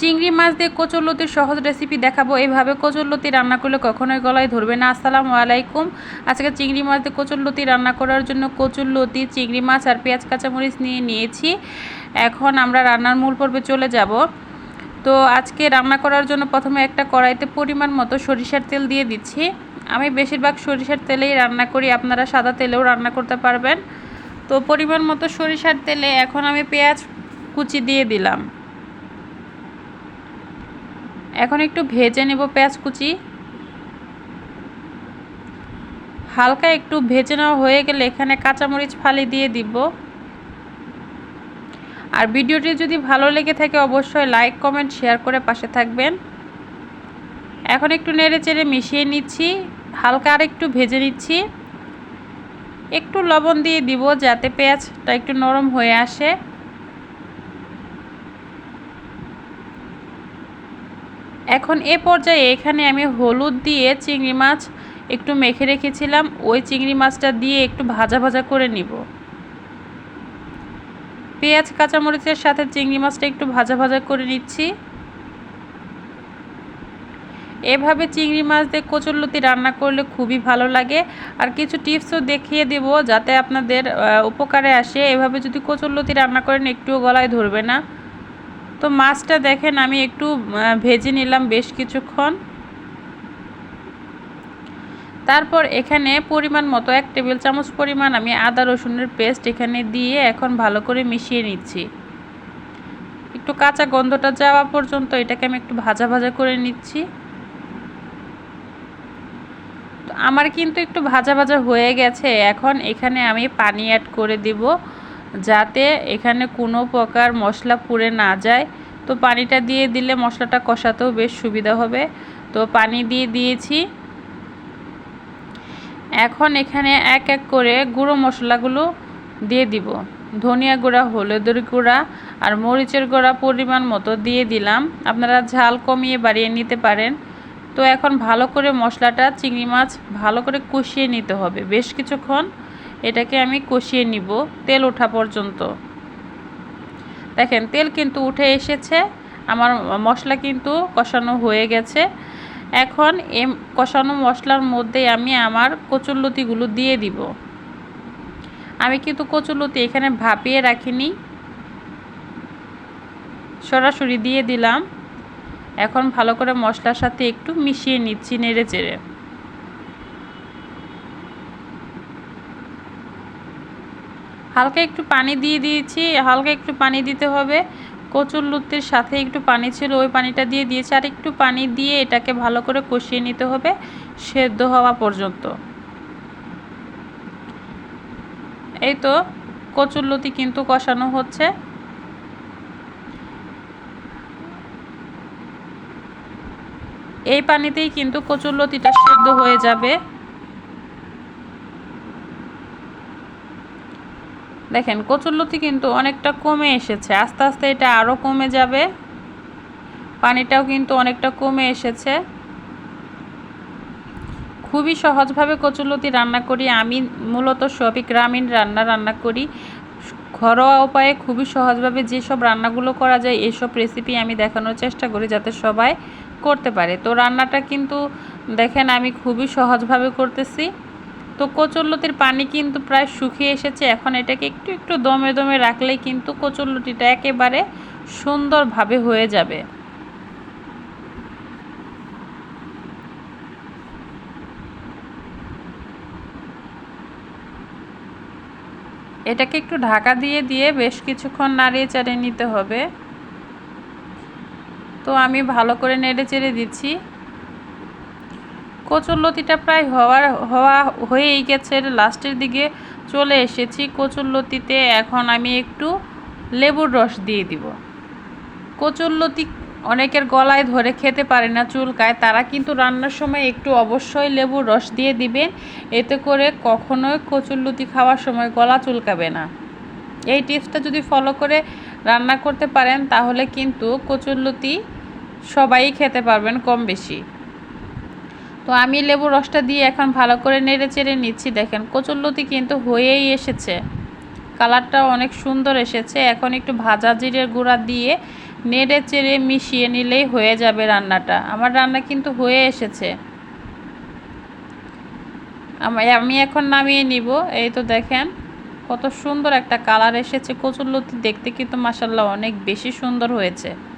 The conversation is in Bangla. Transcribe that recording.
চিংড়ি মাছ দিয়ে কচুরলতির সহজ রেসিপি দেখাবো। এইভাবে কচুরলতি রান্না করলে কখনোই গলায় ধরবে না। আসসালামু আলাইকুম। আজকে চিংড়ি মাছ দিয়ে কচুরলতি রান্না করার জন্য কচুরলতি, চিংড়ি মাছ আর পেঁয়াজ, কাঁচামরিচ নিয়ে নিয়েছি। এখন আমরা রান্নার মূল পর্বে চলে যাব। তো আজকে রান্না করার জন্য প্রথমে একটা কড়াইতে পরিমাণ মতো সরিষার তেল দিয়ে দিচ্ছি। আমি বেশিরভাগ সরিষার তেলেই রান্না করি। আপনারা সাদা তেলেও রান্না করতে পারবেন। তো পরিমাণ মতো সরিষার তেলে এখন আমি পেঁয়াজ কুচি দিয়ে দিলাম। এখন একটু ভেজে নেব পেঁয়াজ কুচি। হালকা একটু ভেজে নেওয়া হয়ে গেলে এখানে কাঁচামরিচ ফালি দিয়ে দিব। আর ভিডিওটি যদি ভালো লেগে থাকে অবশ্যই লাইক, কমেন্ট, শেয়ার করে পাশে থাকবেন। এখন একটু নেড়ে চেড়ে মিশিয়ে নিচ্ছি, হালকা আর একটু ভেজে নিচ্ছি। একটু লবণ দিয়ে দিব যাতে পেঁয়াজটা একটু নরম হয়ে আসে। এখন এ পর্যায়ে এখানে আমি হলুদ দিয়ে চিংড়ি মাছ একটু মেখে রেখেছিলাম। ওই চিংড়ি মাছটা দিয়ে একটু ভাজা ভাজা করে নিব। পেঁয়াজ, কাঁচামরিচের সাথে চিংড়ি মাছটা একটু ভাজা ভাজা করে নিচ্ছি। এভাবে চিংড়ি মাছ দিয়ে কচুরলতি রান্না করলে খুবই ভালো লাগে। আর কিছু টিপসও দেখিয়ে দেব যাতে আপনাদের উপকারে আসে। এভাবে যদি কচুরলতি রান্না করেন, একটুও গলায় ধরবে না। তো মাছটা দেখেন, আমি একটু ভেজে নিলাম বেশ কিছুক্ষণ। তারপর এখানে পরিমাণ মতো, এক টেবিল চামচ পরিমাণ আমি আদা রসুনের পেস্ট এখানে দিয়ে এখন ভালো করে মিশিয়ে নিচ্ছি। একটু কাঁচা গন্ধটা যাওয়া পর্যন্ত এটাকে আমি একটু ভাজা ভাজা করে নিচ্ছি। আমার কিন্তু একটু ভাজা ভাজা হয়ে গেছে, এখন এখানে আমি পানি অ্যাড করে দিব। যাতে এখানে কোনো প্রকার মশলা পুড়ে না যায়। তো পানিটা দিয়ে দিলে মশলাটা কষাতেও বেশ সুবিধা হবে। তো পানি দিয়ে দিয়েছি। এখন এখানে এক এক করে গুঁড়ো মশলাগুলো দিয়ে দিব। ধনিয়া গুঁড়া, হলুদের গুঁড়া আর মরিচের গুঁড়া পরিমাণ মতো দিয়ে দিলাম। আপনারা ঝাল কমিয়ে বাড়িয়ে নিতে পারেন। তো এখন ভালো করে মশলাটা, চিংড়ি মাছ ভালো করে কষিয়ে নিতে হবে। বেশ কিছুক্ষণ এটাকে আমি কষিয়ে নিব তেল ওঠা পর্যন্ত। দেখেন, তেল কিন্তু উঠে এসেছে, আমার মশলা কিন্তু কষানো হয়ে গেছে। এখন এ কষানো মশলার মধ্যে আমি আমার কচুরলতিগুলো দিয়ে দিব। আমি কিন্তু কচুরলতি এখানে ভাপিয়ে রাখিনি। সরাসরি দিয়ে দিলাম। এখন ভালো করে মশলার সাথে একটু মিশিয়ে নিচ্ছি নেড়ে চেড়ে। হালকা একটু পানি দিয়ে দিয়েছি, হালকা একটু পানি দিতে হবে। কচুর লুতির সাথে একটু পানি ছিল, ওই পানিটা দিয়ে দিয়েছি। আর একটু পানি দিয়ে এটাকে ভালো করে কষিয়ে নিতে হবে সেদ্ধ হওয়া পর্যন্ত। এই তো কচুর লতি কিন্তু কষানো হচ্ছে। এই পানিতেই কিন্তু কচুর লতিটা সেদ্ধ হয়ে যাবে। দেখেন কচুরলতি কিন্তু অনেকটা কমে এসেছে। আস্তে আস্তে এটা আরও কমে যাবে। পানিটাও কিন্তু অনেকটা কমে এসেছে। খুবই সহজভাবে কচুরলতি রান্না করি। আমি মূলত সবই গ্রামীণ রান্না রান্না করি। ঘরোয়া উপায়ে খুবই সহজভাবে যেসব রান্নাগুলো করা যায়, এসব রেসিপি আমি দেখানোর চেষ্টা করি যাতে সবাই করতে পারে। তো রান্নাটা কিন্তু দেখেন, আমি খুবই সহজভাবে করতেছি। তো কচুরলতির পানি কিন্তু প্রায় শুকিয়ে এসেছে। এখন এটাকে একটু একটু দমে দমে রাখলেই কিন্তু কচুরলতিটা একেবারে সুন্দরভাবে হয়ে যাবে। এটাকে একটু ঢাকা দিয়ে দিয়ে বেশ কিছুক্ষণ নাড়িয়ে চাড়িয়ে নিতে হবে। তো আমি ভালো করে নেড়ে চেড়ে দিচ্ছি। কচুরলতিটা প্রায় হওয়ার, হওয়া হয়েই গেছে। লাস্টের দিকে চলে এসেছি কচুরলতিতে। এখন আমি একটু লেবুর রস দিয়ে দিব। কচুরলতি অনেকের গলায় ধরে খেতে পারে না, চুলকায়। তারা কিন্তু রান্নার সময় একটু অবশ্যই লেবুর রস দিয়ে দিবেন। এতে করে কখনোই কচুরলতি খাওয়ার সময় গলা চুলকাবে না। এই টিপসটা যদি ফলো করে রান্না করতে পারেন, তাহলে কিন্তু কচুরলতি সবাই খেতে পারবেন কম বেশি তো আমি লেবু রসটা দিয়ে এখন ভালো করে নেড়ে চেড়ে নিচ্ছি। দেখেন, কচুরলতি কিন্তু হয়েই এসেছে। কালারটাও অনেক সুন্দর এসেছে। এখন একটু ভাজা জিরের গুঁড়া দিয়ে নেড়ে চেড়ে মিশিয়ে নিলেই হয়ে যাবে রান্নাটা। আমার রান্না কিন্তু হয়ে এসেছে। আমি এখন নামিয়ে নিব। এই তো দেখেন, কত সুন্দর একটা কালার এসেছে কচুরলতি। দেখতে কিন্তু মাসাল্লাহ অনেক বেশি সুন্দর হয়েছে।